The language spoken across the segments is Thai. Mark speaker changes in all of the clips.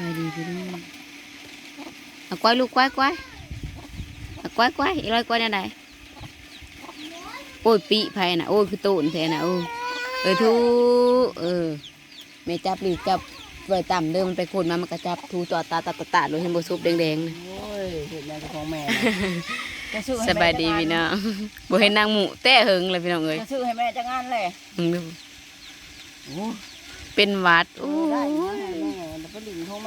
Speaker 1: บายดีพี่น้องเอาก้อยลูกก้อยก้อยเอาก้อยก้อยอีร้อยก้อยเนี่ยไหนโอ้ยปีไผ่น่ะโอ้ยคือตูนแท้น่ะโอ้ยเออทูเออแม่จับหลีกจับไว้ต่ำเดิมมันไปขุดมามันก็จับทูตัวตาตาตาตาเลยเห็นบซุปแดงๆนะ
Speaker 2: โอ้ยเห็นแล้วของแม่จะซื้อให้
Speaker 1: ส
Speaker 2: แม่
Speaker 1: บายดีพี่น้องบ่เห็นนางหมูแต่เหิงเลยพี่น้องเอ้ย
Speaker 2: จะซื้อให้แม่จะงานเลย
Speaker 1: มึงดู
Speaker 2: โอ้
Speaker 1: เป็นหวัด
Speaker 2: โอ้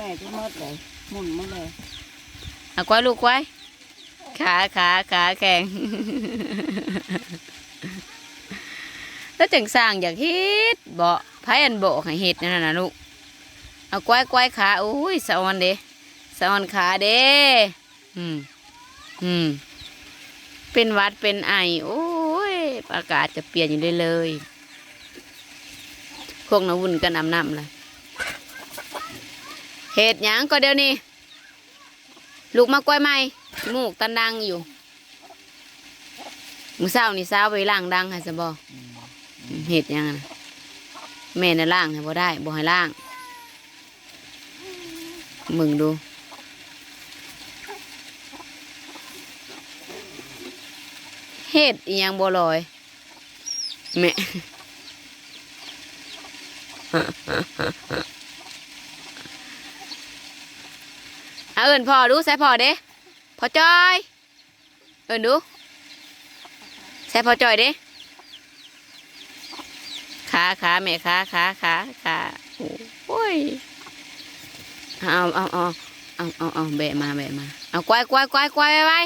Speaker 2: ม่ที่มดเลยหมุนมาเลย
Speaker 1: เอาก้อยลูกก้อยขาขาขาแข็งแล้วจังสร้างอยากเฮ็ดบ่ไผอันโบกให้เฮ็ดนั่นน่ะลูกเอาก้อยก้อยขาโอ้ยสะออนเด้สะออนขาเด้อืมอืมเป็นวัดเป็นไอโอ้ยอากาศจะเปลี่ยนอยู่ได้เลยพวกน้าวุ่นกันน้ำน้ำเลย เฮ็ดหยังก็เดี๋ยวนี้ลูกมากล้วยไหมมูกตันดังอยู่มือเศร้านี่เศร้าไปล่างดังให้สบอเห็ดหยังนะแม่น่ะล่างให้บ่ได้บ่ให้ล่าง มึงดูเห็ดอีหยังบ่ลอยแม่ เอาเอินพ่อดูใส่พ่อเด้พ่อจอย เอินดูใส่พ่อจอยเด้ขาขาแม่ขาขาขาขาโอ้ยเอาเอาเอาเอาเอาเอาแบะมาแบะมาเอาควายควายควายควายไว้ไว้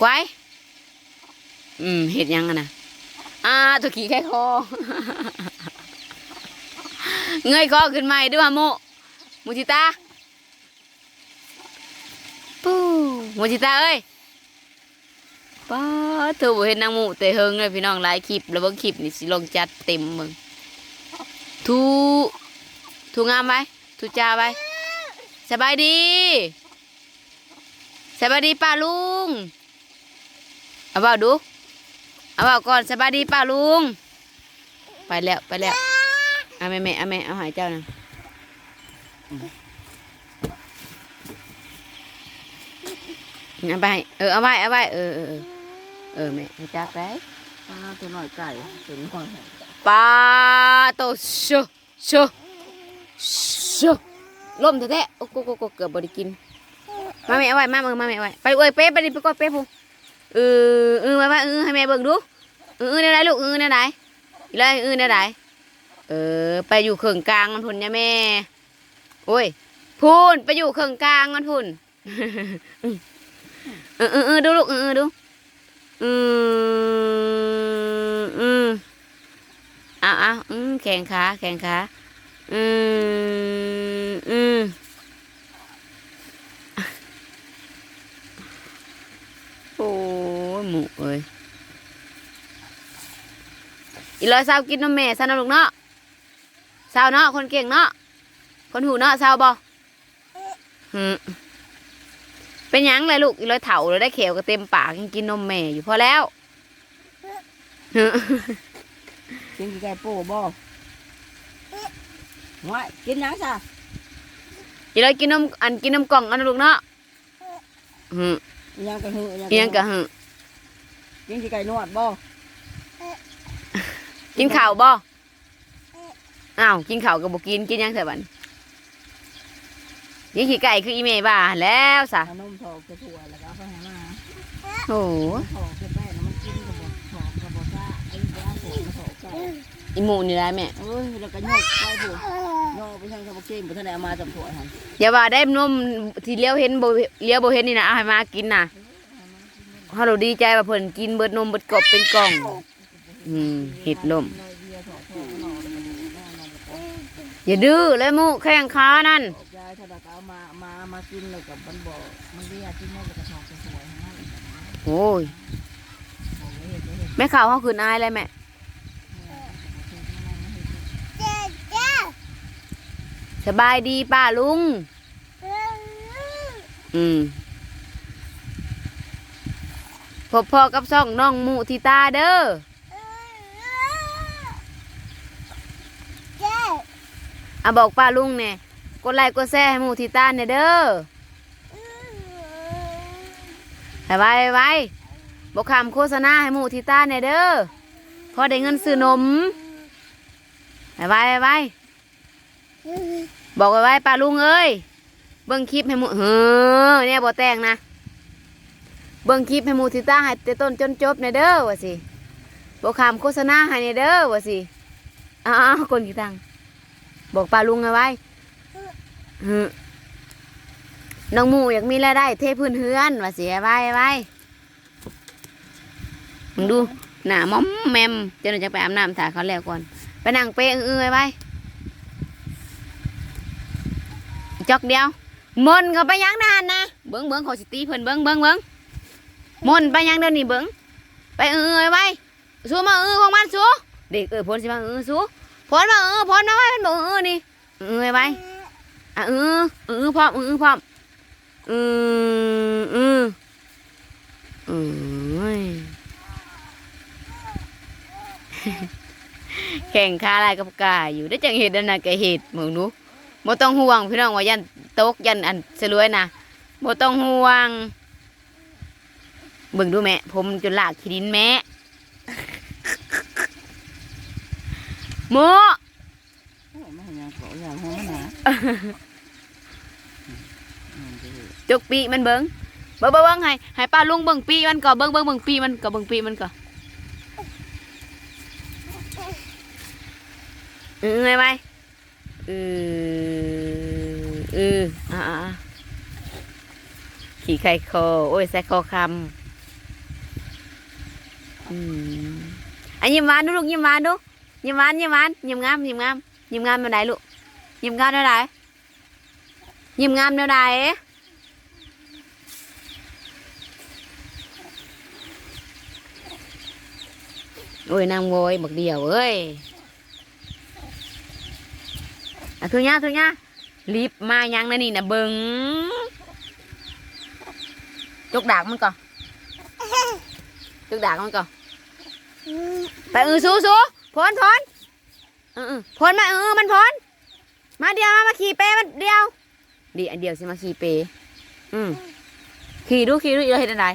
Speaker 1: ควายอืมเห็ดยังอะนะอ่าตัวขี้แค่คอ เงยคอขึ้นมาด้วยโมโมจิตาปูโมจิตาเอ้ยป้าเธอบ่เห็นนางมูแต่เฮงเลยพี่น้องหลายคลิปแล้วเบางคลิปนี่สิลงจัดเต็มมึงทูทูงามไว้ทูจ้าไว้สบายดีสบายดีป้าลุงเอาเบาดูเอาเบาก่อนสบายดีป้าลุง ไปแล้วไปแล้ว อาแม่แม่เอาแม่เอาหายเจ้านะเอาไปเออเอาไว้เอาไว้เออเออเออเออแม่ให้จักได้
Speaker 2: ปลาตัวหน่อยไก่ตัวนี้ก่อน
Speaker 1: ปลาโตชูชูชูล่มแท้ๆโอ้โกโกโกเกือบบไดิกินมาแม่เอาไว้มามือมาแม่เอาไว้ไปเอ้ยเป๊ะไปดิไปก่อนเป๊ะพูเออเออมาว่าเออให้แม่เบิ่งดูเออเออแนวไหนลูกเออแนวไหนอีเลยเออแนวไหน เออ ไปอยู่เข่งกลางมันพุ่นเนี่ยแม่ โอ้ยพูนไปอยู่เข่งกลางมันพุ่นเออเออเออดูลูกเออเออดูอืมอืมเอาเอาอืมแข่งขาแข่งขาอืมอืมโอ้ยหมูเอ้ยอีร้อยสาวกินนมแม่ซะนะลูกเนาะ เศร้าเนาะคนเก่งเนาะคนหูเนาะเศร้าบ่หืมเป็นหยังเลยลูกอีร้อยเถาเลยได้เขียวก็เต็มปากยังกินนมแม่อยู่พอแล้วหึ
Speaker 2: กินกี่ไก่โป้บ่ไม่กินหยังซะ
Speaker 1: อีร้อยกินนมอันกินนมกล่องอันนะลูกเนาะหืม
Speaker 2: อีหยังกระหือ
Speaker 1: อีหยังกะหืม
Speaker 2: กินกี่ไก่นวดบ่
Speaker 1: กินข้าวบ่อ้าวกินข้าวก็บ่กินกินหยังแต่บัดนี่ขี้ไก่คืออีเมบ้าแล้วสะ
Speaker 2: เอานมถอกกระถั่วแล้วก็เอาไปให้มา
Speaker 1: โอ้โห
Speaker 2: ถอกกระแป้งมันกินกระบอกถอกกระบอกซ่าไอ้ยาถอกกระถอกไก่
Speaker 1: อีหมูนี่ได้แม่
Speaker 2: เอ้ยแล้วก็โยกไปผู้โยกไปทางสะบกเกมบ่ทันได้เอามาจำถั่วหั่น
Speaker 1: อย่าว่าได้นมที่เลี้ยวเห็นบ่เลี้ยวบ่เห็นนี่นะเอาให้มากินน่ะฮัลโหลดีใจว่าเพิ่นกินเบิดนมเบิดกบเป็นกล่องอืมเห็ดลม อย่าดื้อเลยหมูแข้งขานั่น
Speaker 2: ยายถ้าเอามามามากินแล้วกับมันบ่มันเรียกกินแล้วก็ถอกกระถั่วให้มัน
Speaker 1: โอ้ยแม่ข่าวเขาคืนอายเลยแม่สบายดีป้าลุง อืมพบพอกับซ่องน้องหมูทิตาเด้อ อะบอกป้าลุงเนี่ยกดไลค์กดแชร์ให้หมูทีต้านเนี่ยเด้อไปไว้ไปไว้บอกคำโฆษณาให้หมูทีต้านเนี่ยเด้อพอได้เงินซื้อนมไปไว้ไปไว้บอกไว้ไว้ป้าลุงเอ้ยเบิ่งคลิปให้หมูเฮ้อเนี่ยบ่แต่งนะเบิ่งคลิปให้หมูทีต้าให้แต่ต้นจนจบเนี่ยเด้อว่าสิบอกคำโฆษณาให้เนี่ยเด้อว่าสิ อ้าวคนกี่ตัง บอกป้าลุงเอาไว้ฮึน้องหมูอยากมีรายได้ เทพื้นเฮือนว่าเสียไว้ไว้มึงดูหน้ามอมแมมเจ้าหนูจะไปอาบน้ำถ่ายเขาแล้วก่อน ไปนั่งเปะเอื้อยไว้จอกเดียวมนเขาไปยังนานนะเบิ้งเบิ้งขอสิตีเพิ่นเบิ้งเบิ้งเบิ้งมนไปยังเดินนี่เบิ้งไปเอื้อยไว้สู้มาเอื้อของมันสู้เด็กเออพ้นสิมาเอื้อสู้ พ้นมาเออพ้นมาไว้มันบอกเออนี่เออไปอะเออเออพร้อมเออพร้อมเออเออเออแข่งขาลายกับกาอยู่ได้จังเห็ดนั่นนะแกเห็ดมึงหนูบ่ต้องห่วงพี่น้องว่ายันตกยันอันสลวยนะบ่ต้องห่วงเบิ่งดูแม่ผมจนลากขี้ดินแม่ ม
Speaker 2: ดี
Speaker 1: จกปีมันเบิ้งเบิ้งเบิ้งเบิ้งให้ให้ป้าลุงเบิ้งปีมันก่อนเบิ้งเบิ้งเบิ้งปีมันก่อนเบิ้งปีมันก่อนเออไงไหมเออเอออ่าอ่าอ่าขี่ไข่คอโอ้ยใส่คอคำอืมอันยิ้มหวานดูลูกยิ้มหวานดูยิ้มหวานยิ้มหวานยิ้มงามยิ้มงามยิ้มงามเท่าไหลูกยิ้มงามเท่าไหยิ้มงามเท่าไหโอ้ยนางโวยบักเดี ยวเอ้ยอะทุญญาทุญญารีบมายังนะนี่นะเบิงจุกดากมันก่อนจุกดากมันก่อนไปเออสู้สู้ พนพนเออเอพนมาเออมันพนมาเดียวมามาขี่เปมันเดียวดีอันเดียวสิมาขี่เปอืมขี่ดูขี่ดูเราเห็นอะไร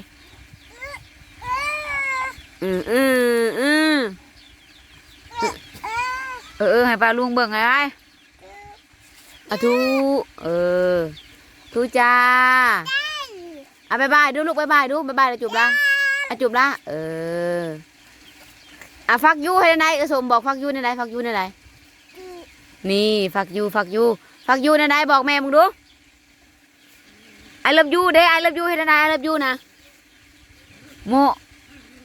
Speaker 1: อืมอืมอืมเออเออให้ป้าลุงเบิ่งไงไอ้อะทูเออทูจ้าอะบายบายดูลูกบายบายดูบายบายแล้วจูบละอะจูบละเออ อะฟักยูให้ได้เออสมบอกฟักยูในไหนฟักยูในไหนนี่ฟักยูฟักยูฟักยูในไหนบอกแม่มึงดูไอเลิฟยูเด้ไอเลิฟยูให้ได้ไอเลิฟยูนะโม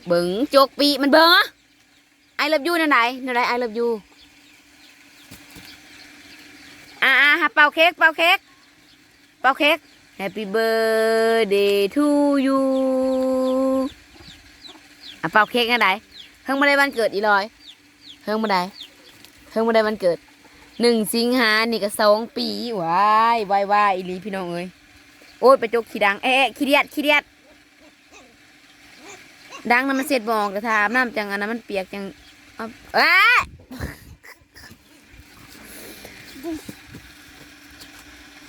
Speaker 1: เบิ้งจกปีมันเบิ้งอะไอเลิฟยูนั่นไหนนั่นไหนไอเลิฟยูอ่าอ่าฮะเป่าเค้กเป่าเค้กเป่าเค้ก Happy birthday to you อะเป่าเค้กนั่นไหน เพิ่งมาได้วันเกิดอีลอยเพิ่งมาได้เพิ่งมาได้วันเกิดหนึ่งสิงหานี่ก็สองปีว้ายวายวายอีลีพี่น้องเอ้ยโอ้ยไปจกขี้ดังเอ๊ะขี้เดียดขี้เดียดดังน้ำมันเสร็จบอกแต่ถามน้ำจังอันนั้นมันเปียกจังเอาเอ้ย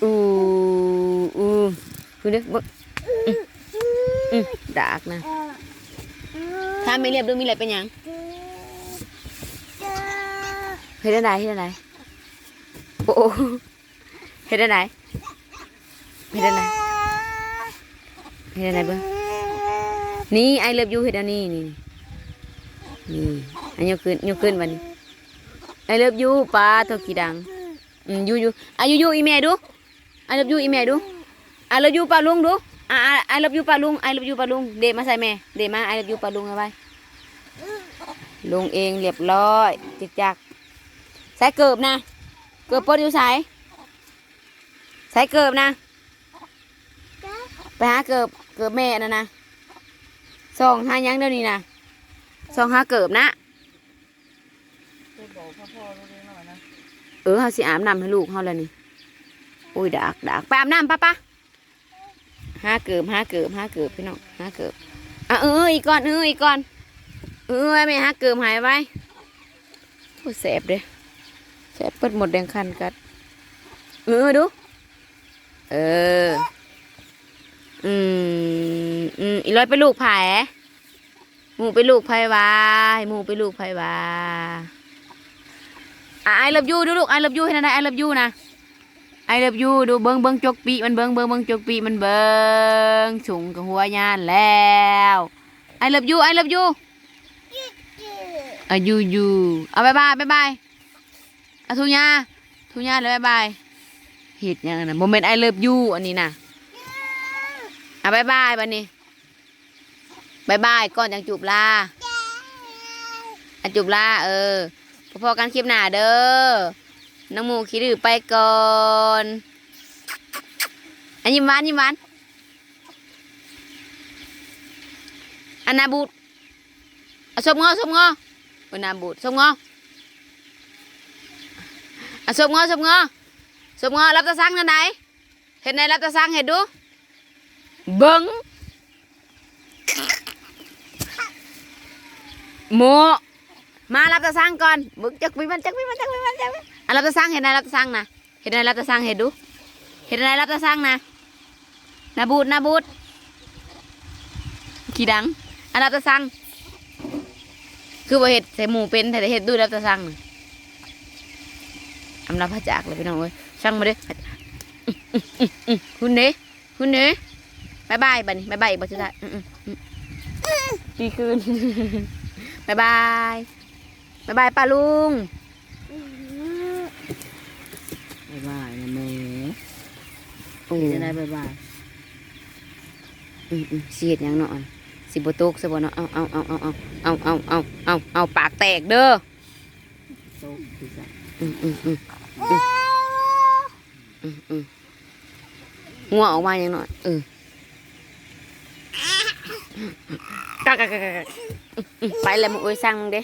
Speaker 1: อู้อู้คือเด็กบึกอื้ออื้อดากนะ ถ้าไม่เรียบดูมีอะไรเป็นหยังเฮ็ดได้ไหนเฮ็ดได้ไหนโอ้โหเฮ็ดได้ไหนเฮ็ดได้ไหนเฮ็ดได้ไหนเบิ้งนี่ไอเลิฟยูเฮ็ดอันนี้นี่นี่อันยกขึ้นยกขึ้นวันนี้ไอเลิฟยูปลาตัวกี่ดังอืมยูยูอายูยูอีแม่ดูไอเลิฟยูอีแม่ดูไอเลิฟยูปลาลุงดู อ่าไอเลิฟยูปลาลุงไอเลิฟยูปลาลุงเดมาใส่แม่เดมาไอเลิฟยูปลาลุงเอาไว้ลุงเองเรียบร้อยจิกจักใส่เกิบนะ เกิบปดอยู่ใส่ใส่เกิบนะ ไปหาเกิบเกิบแม่น่ะนะสองห้ายังเดี๋ยวนี้นะสองห้าเกิบนะ
Speaker 2: ไปบนะ
Speaker 1: เออเขาสิอาบน้ำให้ลูกเขาแล้วนี่โอ้ยดักดักไปอาบน้ำป้าป้า ห้าเกิบห้าเกิบห้าเกิบพี่น้องห้าเกิบอะเอออีกก่อนเอออีกก่อนเออแม่ห้าเกิบหายไว้โอ้แสบเด้แสบเปิดหมดแดงคันกัดเออดู เออ อืมอืมอีร้อยเป็นลูกไผ่หมูเป็นลูกไผ่วาหมูเป็นลูกไผ่วาอะไอเลิฟยูดูลูกไอเลิฟยูให้นะไอเลิฟยูนะ ไอเลิฟยูดูเบิ้งเบิ้งจกปีมันเบิ้งเบิ้งเบิ้งจกปีมันเบิ้งสูงกับหัวยานแล้วไอเลิฟยูไอเลิฟยูอยูยูเอาบายบายบายบายอะทุญาทุญาเลยบายบายเห็ดยังไงนะโมเมนต์ไอเลิฟยูอันนี้นะเอะบายบายบันนี้บายบายก่อนจังจูบลาอจูบลาเออพอๆกันคลิปหน้าเด้อ น้องหมูขี้ดื้อไปก่อนอันยิ้มหวานยิ้มหวานอันนาบูดอะสมงอสมงออันนาบูดสมงออะสมงอสมงอสมงอรับตะสังนั่นไหนเห็นไหนรับตะสังเห็นดูเบิ้งโมมารับตะสังก่อนบึกจักวิมันจักวิมันจักวิมันจักวิบัน อะรับตะสังเห็นไหนรับตะสังนะเห็นไหนรับตะสังเห็นดูเห็นไหนรับตะสังนะนาบูดนาบูดขี้ดังอันรับตะสังคือว่าเห็ดใส่หมูเป็นแต่เห็ดดูรับตะสังน่ะอำลาพระจากเลยพี่น้องเอ้ยช่างมาเด้อคุณเด้คุณเด้บายบายบันบายบายอีกบัดสุดท้ดีคืนบายบายบายบายป้าลุง
Speaker 2: บายบายนะแม่
Speaker 1: โอ้
Speaker 2: จะได้บายบาย
Speaker 1: อืมอืมสิเห็ดหยังเนาะสิบตกซะบ่เนาะเอาเอาเอาเอาเอาเอาเอาเอาเอาเอาปากแตกเด้อ
Speaker 2: โต๊ะที่สัก
Speaker 1: อืมอืมอืมอืมอืมอืมงัวออกมาอย่างหน่อยเออกักกักกักกักอืมไปเลยมึงเอ้ยสร้างมึงเด้